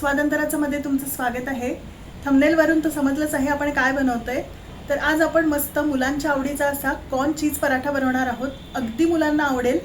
स्वातंत्र्याचं मध्ये तुमचं स्वागत आहे. थमनेलवरून तर समजलंच आहे आपण काय बनवतोय. तर आज आपण मस्त मुलांच्या आवडीचा असा कॉर्न चीज पराठा बनवणार आहोत. अगदी मुलांना आवडेल.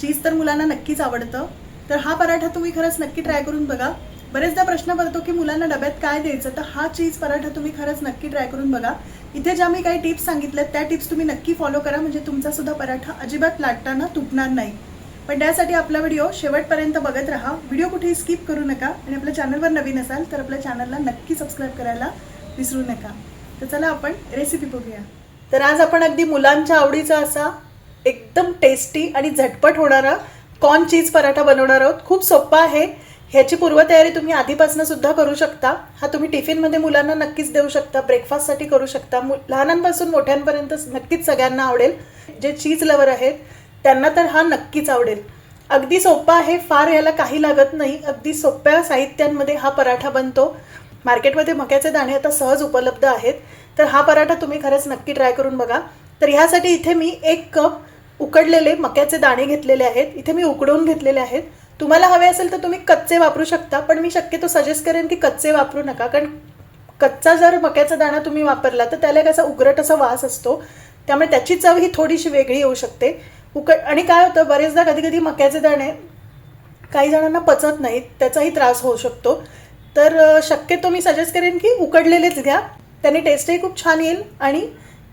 चीज तर मुलांना नक्कीच आवडतं. तर हा पराठा तुम्ही खरंच नक्की ट्राय करून बघा. बरेचदा प्रश्न पडतो की मुलांना डब्यात काय द्यायचं? तर हा चीज पराठा तुम्ही खरंच नक्की ट्राय करून बघा. इथे ज्या मी काही टिप्स सांगितल्या त्या टिप्स तुम्ही नक्की फॉलो करा. म्हणजे तुमचा सुद्धा पराठा अजिबात लाटताना तुटणार नाही. पण त्यासाठी आपला व्हिडिओ शेवटपर्यंत बघत राहा. व्हिडिओ कुठेही स्किप करू नका आणि आपल्या चॅनलवर नवीन असाल तर आपल्या चॅनलला नक्की सबस्क्राईब करायला विसरू नका. तर चला आपण रेसिपी बघूया. तर आज आपण अगदी मुलांच्या आवडीचा असा एकदम टेस्टी आणि झटपट होणारा कॉर्न चीज पराठा बनवणार आहोत. खूप सोपा आहे. ह्याची पूर्वतयारी तुम्ही आधीपासून सुद्धा करू शकता. हा तुम्ही टिफिनमध्ये मुलांना नक्कीच देऊ शकता. ब्रेकफास्टसाठी करू शकता. मु लहानांपासून मोठ्यांपर्यंत नक्कीच सगळ्यांना आवडेल. जे चीज लवर आहेत त्यांना तर हा नक्कीच आवडेल. अगदी सोपा आहे फार याला काही लागत नाही. अगदी सोप्या साहित्यांमध्ये हा पराठा बनतो. मार्केटमध्ये मक्याचे दाणे आता सहज उपलब्ध आहेत. तर हा पराठा तुम्ही खरंच नक्की ट्राय करून बघा. तर ह्यासाठी इथे मी एक कप उकडलेले मक्याचे दाणे घेतलेले आहेत. इथे मी उकडवून घेतलेले आहेत. तुम्हाला हवे असेल तर तुम्ही कच्चे वापरू शकता पण मी शक्यतो सजेस्ट करेन की कच्चे वापरू नका. कारण कच्चा जर मक्याचा दाणा तुम्ही वापरला तर त्याला एक असा उग्रट असा वास असतो. त्यामुळे त्याची चव ही थोडीशी वेगळी येऊ शकते. उकड आणि काय होतं बरेचदा कधी कधी मक्याचे दाणे काही जणांना पचत नाहीत त्याचाही त्रास होऊ शकतो. तर शक्यतो मी सजेस्ट करेन की उकडलेलेच घ्या. त्याने टेस्टही खूप छान येईल आणि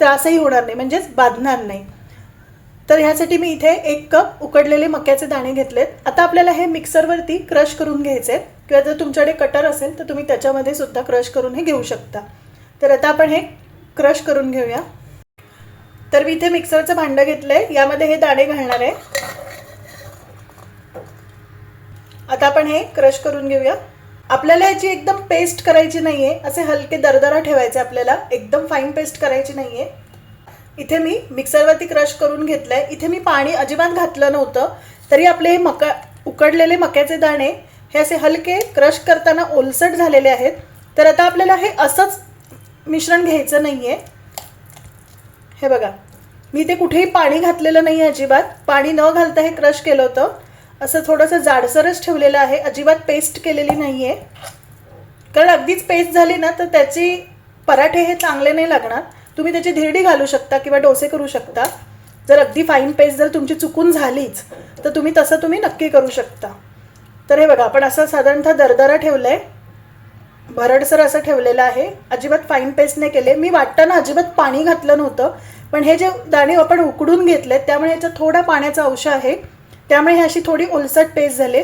त्रासही होणार नाही म्हणजेच बाधणार नाही. तर ह्यासाठी मी इथे एक कप उकडलेले मक्याचे दाणे घेतलेत. आता आपल्याला हे मिक्सरवरती क्रश करून घ्यायचे आहेत. किंवा जर तुमच्याकडे कटर असेल तर तुम्ही त्याच्यामध्ये सुद्धा क्रश करून हे घेऊ शकता. तर आता आपण हे क्रश करून घेऊया. तर मी इथे मिक्सरचं भांडं घेतलंय. यामध्ये हे दाणे घालणार आहे. आता आपण हे क्रश करून घेऊया. आपल्याला याची एकदम पेस्ट करायची नाही आहे असे हलके दरदरा ठेवायचे आपल्याला. एकदम फाईन पेस्ट करायची नाही आहे इथे मी मिक्सरवरती क्रश करून घेतलंय. इथे मी पाणी अजिबात घातलं नव्हतं. तरी आपले हे मका उकडलेले मक्याचे दाणे हे असे हलके क्रश करताना ओलसट झालेले आहेत. तर आता आपल्याला हे असंच मिश्रण घ्यायचं नाही आहे हे बघा मी ते कुठेही पाणी घातलेलं नाही अजिबात. पाणी न घालता हे क्रश केलं होतं. असं थोडंसं जाडसरच ठेवलेलं आहे. अजिबात पेस्ट केलेली नाही आहे कारण अगदीच पेस्ट झाली ना तर त्याची पराठे हे चांगले नाही लागणार. तुम्ही त्याची धिरडी घालू शकता किंवा डोसे करू शकता. जर अगदी फाईन पेस्ट जर तुमची चुकून झालीच तर तुम्ही तसं तुम्ही नक्की करू शकता. तर हे बघा आपण असं साधारणतः दरदरा ठेवलं आहे भरडसर असं ठेवलेलं आहे. अजिबात फाईन पेस्ट नाही केले. मी वाटताना अजिबात पाणी घातलं नव्हतं. पण हे जे दाणे आपण उकडून घेतलेत त्यामुळे याचा थोडा पाण्याचा अंश आहे. त्यामुळे हे अशी थोडी ओलसट पेस्ट झाले.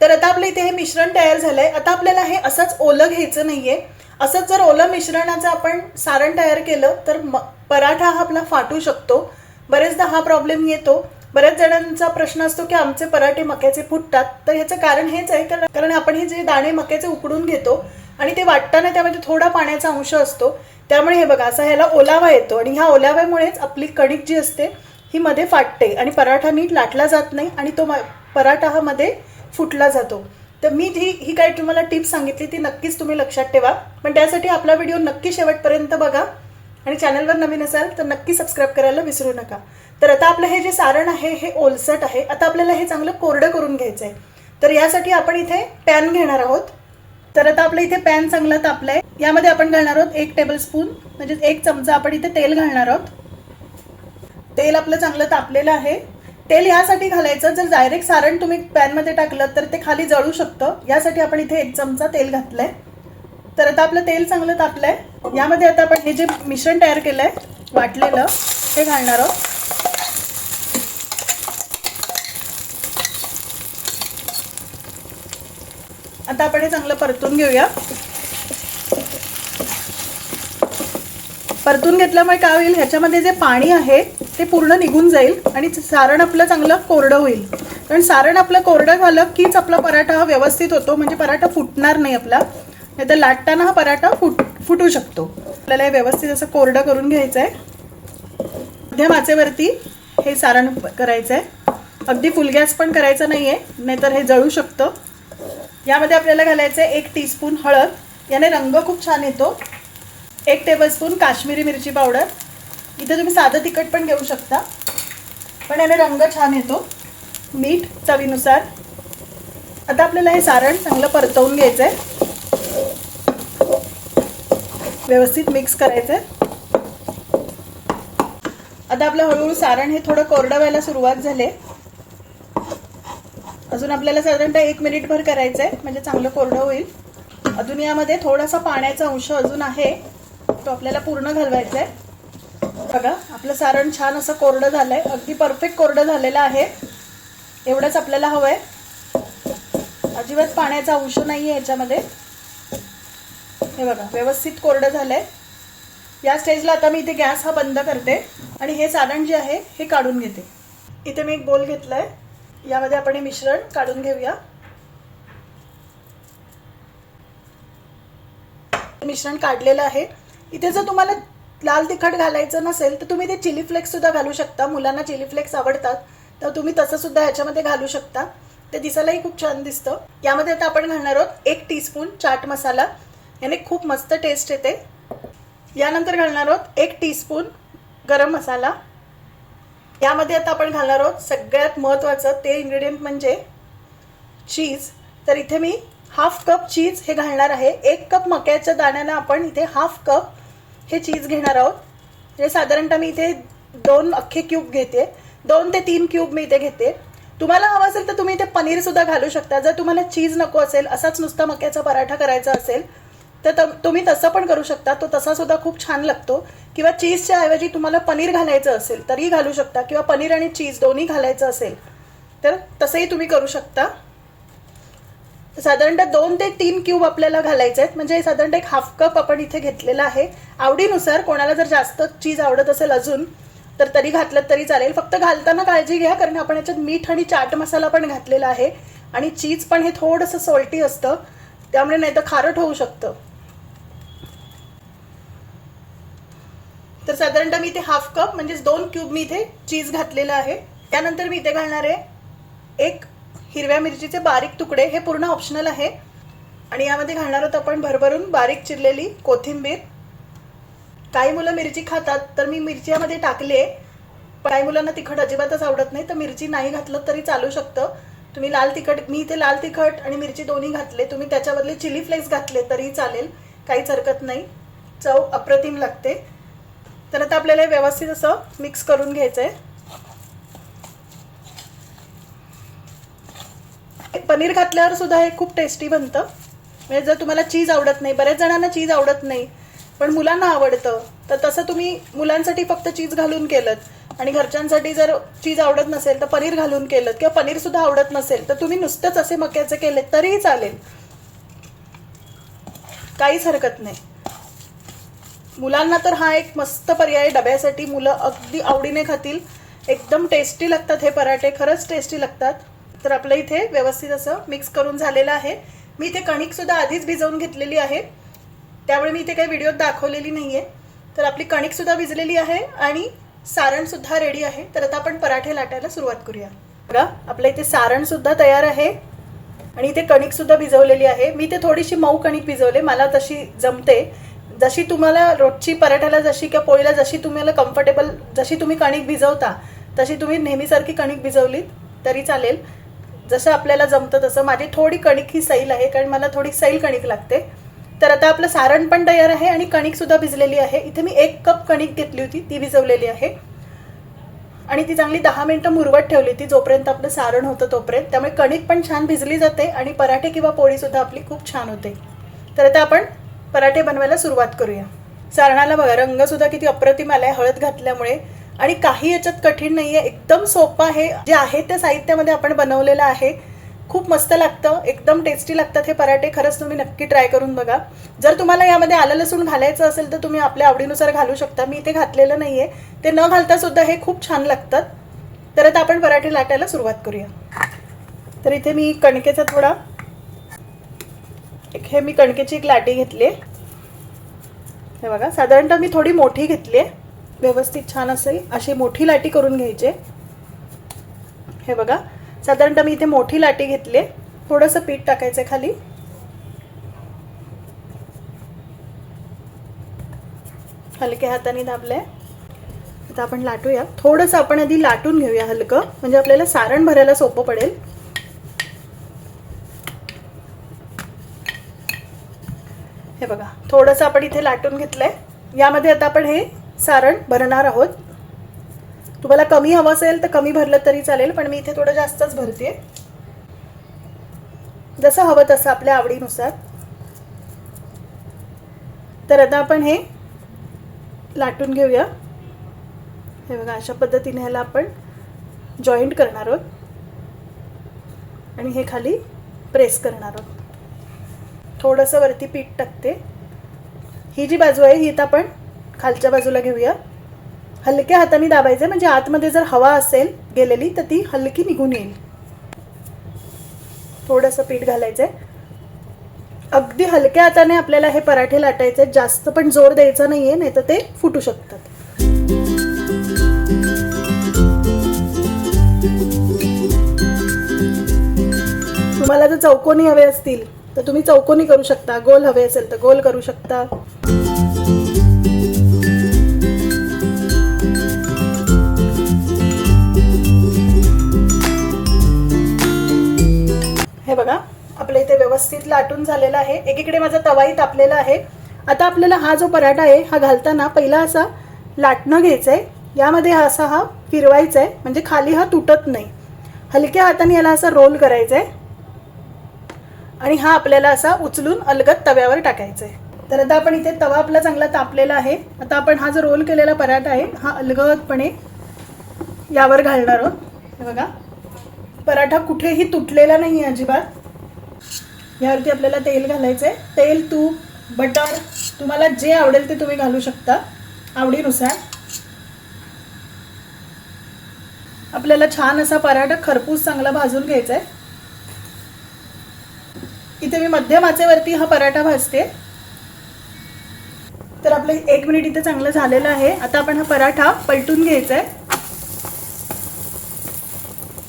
तर आता आपलं इथे हे मिश्रण तयार झालं आहे आता आपल्याला हे असंच ओलं घ्यायचं नाहीये. असंच जर ओलं मिश्रणाचं आपण सारण तयार केलं तर म पराठा हा आपला फाटू शकतो. बरेचदा हा प्रॉब्लेम येतो. बऱ्याच जणांचा प्रश्न असतो की आमचे पराठे मक्याचे फुटतात. तर ह्याचं कारण हेच आहे. कारण आपण हे जे दाणे मक्याचे उकडून घेतो आणि ते वाटताना त्यामध्ये थोडा पाण्याचा अंश असतो. त्यामुळे हे बघा असा ह्याला ओलावा येतो आणि ह्या ओलाव्यामुळेच आपली कणिक जी असते ही मध्ये फाटते आणि पराठा नीट लाटला जात नाही आणि तो म- पराठा हा मध्ये फुटला जातो. तर मी जी ही काही तुम्हाला टिप्स सांगितली ती नक्कीच तुम्ही लक्षात ठेवा. पण त्यासाठी आपला व्हिडिओ नक्की शेवटपर्यंत बघा. आणि चॅनलवर नवीन असाल तर नक्की सबस्क्राईब करायला विसरू नका. तर आता आपलं हे जे सारण आहे हे ओलसट आहे. आता आपल्याला हे चांगलं कोरडं करून घ्यायचं आहे तर यासाठी आपण इथे पॅन घेणार आहोत. तर आता आपलं इथे पॅन चांगलं तापलं आहे यामध्ये आपण घालणार आहोत एक टेबल स्पून म्हणजे एक चमचा आपण इथे तेल घालणार आहोत. तेल आपलं चांगलं तापलेलं आहे. तेल यासाठी घालायचं जर डायरेक्ट सारण तुम्ही पॅनमध्ये टाकलं तर ते खाली जळू शकतं. यासाठी आपण इथे एक चमचा तेल घातलंय. तर आता आपलं तेल चांगलं तापलंय. यामध्ये आता आपण हे जे मिश्रण तयार केलंय वाटलेलं हे घालणार आहोत. आता आपण हे चांगलं परतून घेऊया. परतून घेतल्यामुळे काय होईल? ह्याच्यामध्ये जे पाणी आहे ते पूर्ण निघून जाईल आणि सारण आपलं चांगलं कोरडं होईल. कारण सारण आपलं कोरडं झालं कीच आपला पराठा हा व्यवस्थित होतो. म्हणजे पराठा फुटणार नाही आपला. नाही तर लाटताना हा पराठा फुट फुटू शकतो. आपल्याला हे व्यवस्थित असं कोरडं करून घ्यायचं आहे मध्यम आचेवरती हे सारण करायचं आहे अगदी फुल गॅस पण करायचं नाही आहे नाहीतर हे जळू शकतं. यामध्ये आपल्याला घालायचं आहे एक टीस्पून हळद. याने रंग खूप छान येतो. एक टेबलस्पून काश्मीरी मिरची पावडर इथे तुम्ही साधं तिखट पण घेऊ शकता. पण याने रंग छान येतो. मीठ चवीनुसार. आता आपल्याला हे सारण चांगलं परतवून घ्यायचं आहे व्यवस्थित मिक्स करायचं आहे आता आपलं हळूहळू सारण हे थोडं कोरडं व्हायला सुरुवात झाले अजून आपल्याला साधारणतः एक मिनिटभर करायचं आहे म्हणजे चांगलं कोरडं होईल. अजून यामध्ये थोडासा पाण्याचा अंश अजून आहे तो आपल्याला पूर्ण घालवायचा आहे बघा आपलं सारण छान असं कोरडं झालं आहे अगदी परफेक्ट कोरडं झालेलं आहे. एवढंच आपल्याला हवं आहे अजिबात पाण्याचा अंश नाही आहे याच्यामध्ये. हे बघा व्यवस्थित कोरडं झालं आहे या स्टेजला आता मी इथे गॅस हा बंद करते आणि हे सारण जे आहे हे काढून घेते. इथे मी एक बोल घेतला आहे यामध्ये आपण हे मिश्रण काढून घेऊया. मिश्रण काढलेलं आहे. इथे जर तुम्हाला लाल तिखट घालायचं नसेल तर तुम्ही ते चिली फ्लेक्स सुद्धा घालू शकता. मुलांना चिली फ्लेक्स आवडतात तर तुम्ही तसं सुद्धा ह्याच्यामध्ये घालू शकता. ते दिसायलाही खूप छान दिसतं. यामध्ये आता आपण घालणार आहोत एक टीस्पून चाट मसाला. याने खूप मस्त टेस्ट येते. यानंतर घालणार आहोत एक टीस्पून गरम मसाला. यामध्ये आता आपण घालणार आहोत सगळ्यात महत्त्वाचं ते इन्ग्रेडियंट म्हणजे चीज तर इथे मी हाफ कप चीज हे घालणार आहे. एक कप मक्याच्या दाण्यानं आपण इथे हाफ कप हे चीज घेणार आहोत. म्हणजे साधारणतः मी इथे दोन अख्खे क्यूब घेते. दोन ते तीन क्यूब मी इथे घेते. तुम्हाला हवं असेल तर तुम्ही इथे पनीर सुद्धा घालू शकता. जर तुम्हाला चीज नको असेल असाच नुसता मक्याचा पराठा करायचा असेल तर त- तुम्ही तसं पण करू शकता. तो तसा सुद्धा खूप छान लागतो. किंवा चीजच्या ऐवजी तुम्हाला पनीर घालायचं असेल तरी घालू शकता. किंवा पनीर आणि चीज दोन्ही घालायचं असेल तर तसंही तुम्ही करू शकता. तर साधारणतः दोन ते तीन क्यूब आपल्याला घालायचे आहेत. म्हणजे साधारणतः एक हाफ कप आपण इथे घेतलेला आहे. आवडीनुसार कोणाला जर जास्त चीज आवडत असेल अजून तर तरी घातलं तरी चालेल. फक्त घालताना काळजी घ्या कारण आपण याच्यात मीठ आणि चाट मसाला पण घातलेला आहे. आणि चीज पण हे थोडंसं सॉल्टी असतं. त्यामुळे नाही तर खारट होऊ शकतं. तर साधारणतः मी इथे हाफ कप म्हणजेच दोन क्यूब मी इथे चीज घातलेलं आहे. त्यानंतर मी इथे घालणार आहे एक हिरव्या मिरचीचे बारीक तुकडे हे पूर्ण ऑप्शनल आहे. आणि यामध्ये घालणार आहोत आपण भरभरून बारीक चिरलेली कोथिंबीर. काही मुलं मिरची खातात तर मी मिरची यामध्ये टाकली आहे. काही मुलांना तिखट अजिबातच आवडत नाही तर मिरची नाही घातलं तरी चालू शकतं. तुम्ही लाल तिखट मी इथे लाल तिखट आणि मिरची दोन्ही घातले. तुम्ही त्याच्याबदले चिली फ्लेक्स घातले तरी चालेल काहीच हरकत नाही. चव अप्रतिम लागते. तर आता आपल्याला हे व्यवस्थित असं मिक्स करून घ्यायचं आहे पनीर घातल्यावर सुद्धा हे खूप टेस्टी बनतं. म्हणजे जर तुम्हाला चीज आवडत नाही बऱ्याच जणांना चीज आवडत नाही पण मुलांना आवडतं तर तसं तुम्ही मुलांसाठी फक्त चीज घालून केलं आणि घरच्यांसाठी जर चीज आवडत नसेल तर पनीर घालून केलं किंवा पनीर सुद्धा आवडत नसेल तर तुम्ही नुसतंच असे मक्याचे केले तरीही चालेल. काहीच हरकत नाही. मुलांना तर हा एक मस्त पर्याय डब्यासाठी मुलं अगदी आवडीने खातील. एकदम टेस्टी लागतात हे पराठे. खरंच टेस्टी लागतात. तर आपलं इथे व्यवस्थित असं मिक्स करून झालेलं आहे. मी इथे कणिकसुद्धा आधीच भिजवून घेतलेली आहे. त्यामुळे मी इथे काही व्हिडिओत दाखवलेली नाही आहे तर आपली कणिकसुद्धा भिजलेली आहे आणि सारणसुद्धा रेडी आहे. तर आता आपण पराठे लाटायला सुरुवात करूया. बघा आपल्या इथे सारणसुद्धा तयार आहे. आणि इथे कणिकसुद्धा भिजवलेली आहे. मी ते थोडीशी मऊ कणिक भिजवले. मला तशी जमते. जशी तुम्हाला रोजची पराठ्याला जशी किंवा पोळीला जशी तुम्हाला कम्फर्टेबल जशी तुम्ही कणिक भिजवता तशी तुम्ही नेहमीसारखी कणिक भिजवलीत तरी चालेल. जसं आपल्याला जमतं तसं. माझी थोडी कणिक ही सैल आहे कारण मला थोडी सैल कणिक लागते. तर आता आपलं सारण पण तयार आहे आणि कणिकसुद्धा भिजलेली आहे. इथे मी एक कप कणिक घेतली होती ती भिजवलेली आहे. आणि ती चांगली दहा मिनटं मुरवत ठेवली ती जोपर्यंत आपलं सारण होतं तोपर्यंत. त्यामुळे कणिक पण छान भिजली जाते आणि पराठे किंवा पोळीसुद्धा आपली खूप छान होते. तर आता आपण पराठे बनवायला सुरुवात करूया. सारणाला बघा रंगसुद्धा किती अप्रतिम आलाय हळद घातल्यामुळे. आणि काही याच्यात कठीण नाही आहे एकदम सोपं आहे. जे आहे त्या साहित्यामध्ये आपण बनवलेलं आहे. खूप मस्त लागतं एकदम टेस्टी लागतात हे पराठे खरंच तुम्ही नक्की ट्राय करून बघा. जर तुम्हाला यामध्ये आलं लसूण घालायचं असेल तर तुम्ही आपल्या आवडीनुसार घालू शकता. मी इथे घातलेलं नाही आहे ते न घालता सुद्धा हे खूप छान लागतात. तर आता आपण पराठे लाटायला सुरुवात करूया. तर इथे मी कणकेचा थोडा एक हे मी कणकेची एक लाटी घेतली आहे हे बघा साधारणतः मी थोडी मोठी घेतली आहे व्यवस्थित छान असेल अशी मोठी लाटी करून घ्यायची. हे बघा साधारणतः मी इथे मोठी लाटी घेतली आहे थोडंसं पीठ टाकायचं खाली. हलक्या हाताने दाबलंय. आता आपण लाटूया. थोडंसं आपण आधी लाटून घेऊया हलकं. म्हणजे आपल्याला सारण भरायला सोपं पडेल. हे बघा थोडंसं आपण इथे लाटून घेतलं आहे यामध्ये आता आपण हे सारण भरणार आहोत. तुम्हाला कमी हवं असेल तर कमी भरलं तरी चालेल पण मी इथे थोडं जास्तच भरते जसं हवं तसं आपल्या आवडीनुसार. तर आता आपण हे लाटून घेऊया. हे बघा अशा पद्धतीने ह्याला आपण जॉईंट करणार आहोत. आणि हे खाली प्रेस करणार आहोत. थोडंसं वरती पीठ टाकते. ही जी बाजू आहे ही तर आपण खालच्या बाजूला घेऊया. हलक्या हाताने दाबायचं म्हणजे आतमध्ये जर हवा असेल गेलेली तर ती हलकी निघून येईल. थोडंसं पीठ घालायचं आहे अगदी हलक्या हाताने आपल्याला हे पराठे लाटायचे आहेत. जास्त पण जोर द्यायचा नाहीये नाही तर ते फुटू शकतात. तुम्हाला जर चौकोनी हवे असतील तर तुम्ही चौकोनी करू शकता. गोल हवे असेल तर गोल करू शकता. हे बघा आपल्या इथे व्यवस्थित लाटून झालेलं आहे. एकीकडे माझा तवाही तापलेला आहे. आता आपल्याला हा जो पराठा आहे हा घालताना पहिला असा लाटणं घ्यायचं आहे यामध्ये हा असा हा फिरवायचा आहे म्हणजे खाली हा तुटत नाही. हलक्या हाताने याला असा रोल करायचा आहे आणि हा आपल्याला असा उचलून अलगद तव्यावर टाकायचा आहे तर आता आपण इथे तवा आपला चांगला तापलेला आहे. आता आपण हा जो रोल केलेला पराठा आहे हा अलगदपणे यावर घालणार आहोत. बघा. पराठा कुठेही तुटलेला नाही आहे अजिबात. यावरती आपल्याला तेल घालायचं आहे तेल तूप बटर तुम्हाला जे आवडेल ते तुम्ही घालू शकता आवडीनुसार. आपल्याला छान असा पराठा खरपूस चांगला भाजून घ्यायचा आहे इथे मी मध्यम आचेवरती हा पराठा भाजते. तर आपलं एक मिनिट इथे चांगलं झालेलं आहे. आता आपण हा पराठा पलटून घ्यायचा आहे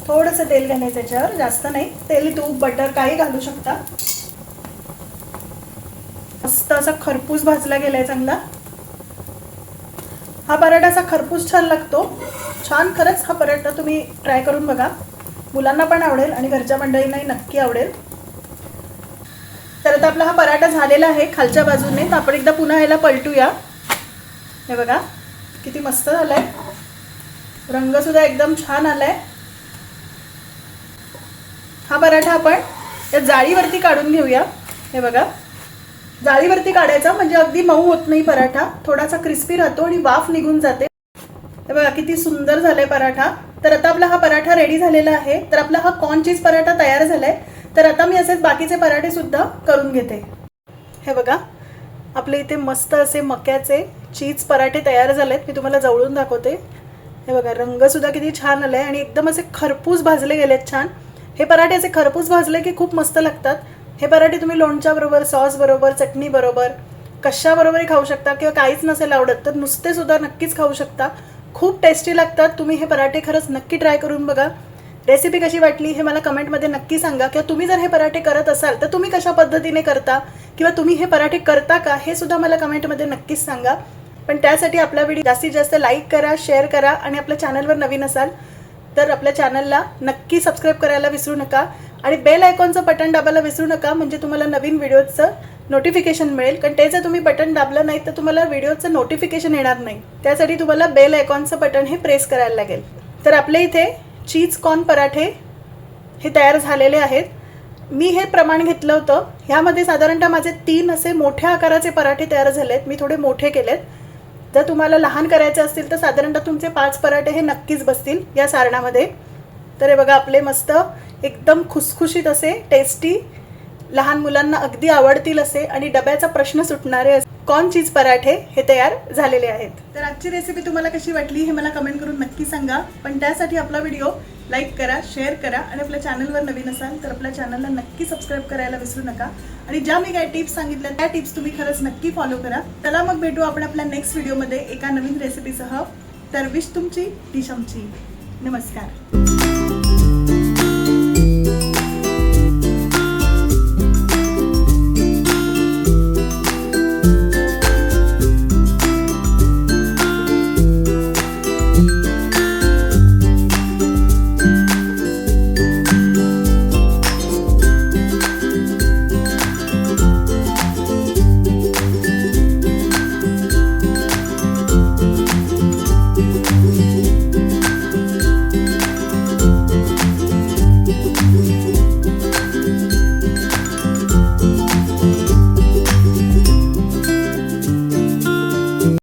थोडंसं तेल घालायचं त्याच्यावर जास्त नाही. तेल तूप बटर काही घालू शकता. मस्त असा खरपूस भाजला गेलाय चांगला. हा पराठा असा खरपूस छान लागतो. छान खरंच हा पराठा तुम्ही ट्राय करून बघा. मुलांना पण आवडेल आणि घरच्या मंडळींनाही नक्की आवडेल. तर आता आपला हा पराठा झालेला आहे खालच्या बाजूने. तर आपण एकदा पुन्हा याला पलटूया. हे बघा किती मस्त झालाय रंग सुद्धा एकदम छान आलाय. हा पराठा आपण या जाळीवरती काढून घेऊया. हे बघा जाळीवरती काढायचा म्हणजे अगदी मऊ होत नाही पराठा. थोडासा क्रिस्पी राहतो आणि वाफ निघून जाते. हे बघा किती सुंदर झालाय पराठा. तर आता आपला हा पराठा रेडी झालेला आहे. तर आपला हा कॉर्न चीज पराठा तयार झालाय. तर आता मी असेच बाकीचे पराठे सुद्धा करून घेते. हे बघा आपले इथे मस्त असे मक्याचे चीज पराठे तयार झालेत. मी तुम्हाला जवळून दाखवते. हे बघा रंग सुद्धा किती छान आलाय आणि एकदम असे खरपूस भाजले गेलेत छान. हे पराठे असे खरपूस भाजले की खूप मस्त लागतात. हे पराठे तुम्ही लोणच्या बरोबर सॉस बरोबर चटणी बरोबर कशाबरोबरही खाऊ शकता किंवा काहीच नसेल आवडत तर नुसते सुद्धा नक्कीच खाऊ शकता. खूप टेस्टी लागतात. तुम्ही हे पराठे खरंच नक्की ट्राय करून बघा. रेसिपी कशी वाटली हे मला कमेंटमध्ये नक्की सांगा. किंवा तुम्ही जर हे पराठे करत असाल तर तुम्ही कशा पद्धतीने करता? किंवा तुम्ही हे पराठे करता का? हे सुद्धा मला कमेंटमध्ये नक्कीच सांगा. पण त्यासाठी आपला व्हिडिओ जास्तीत जास्त लाईक करा शेअर करा आणि आपल्या चॅनलवर नवीन असाल तर आपल्या चॅनलला नक्की सबस्क्राईब करायला विसरू नका. आणि बेल आयकॉनचं बटन दाबायला विसरू नका म्हणजे तुम्हाला नवीन व्हिडिओचं नोटिफिकेशन मिळेल. कारण ते जर तुम्ही बटन दाबलं नाही तर तुम्हाला व्हिडिओचं नोटिफिकेशन येणार नाही. त्यासाठी तुम्हाला बेल आयकॉनचं बटन हे प्रेस करायला लागेल. तर आपल्या इथे चीज कॉर्न पराठे हे तयार झालेले आहेत. मी हे प्रमाण घेतलं होतं. ह्यामध्ये साधारणतः माझे तीन असे मोठ्या आकाराचे पराठे तयार झाले आहेत मी थोडे मोठे केलेत. जर तुम्हाला लहान करायचे असतील तर साधारणतः तुमचे पाच पराठे हे नक्कीच बसतील या सारणामध्ये. तर हे बघा आपले मस्त एकदम खुसखुशीत असे टेस्टी लहान मुलांना अगदी आवडतील असे आणि डब्याचा प्रश्न सुटणारे असे. कॉर्न चीज पराठे हे तयार झालेले आहेत. तर आजची रेसिपी तुम्हाला कशी वाटली हे मला कमेंट करून नक्की सांगा. पण त्यासाठी आपला व्हिडिओ लाईक करा शेअर करा आणि आपल्या चॅनलवर नवीन असाल तर आपल्या चॅनलला नक्की सबस्क्राईब करायला विसरू नका. आणि ज्या मी काही टिप्स सांगितल्या त्या टिप्स तुम्ही खरंच नक्की फॉलो करा. चला मग भेटू आपण आपल्या नेक्स्ट व्हिडिओमध्ये एका नवीन रेसिपीसह तर विश तुमची डिश आमची नमस्कार.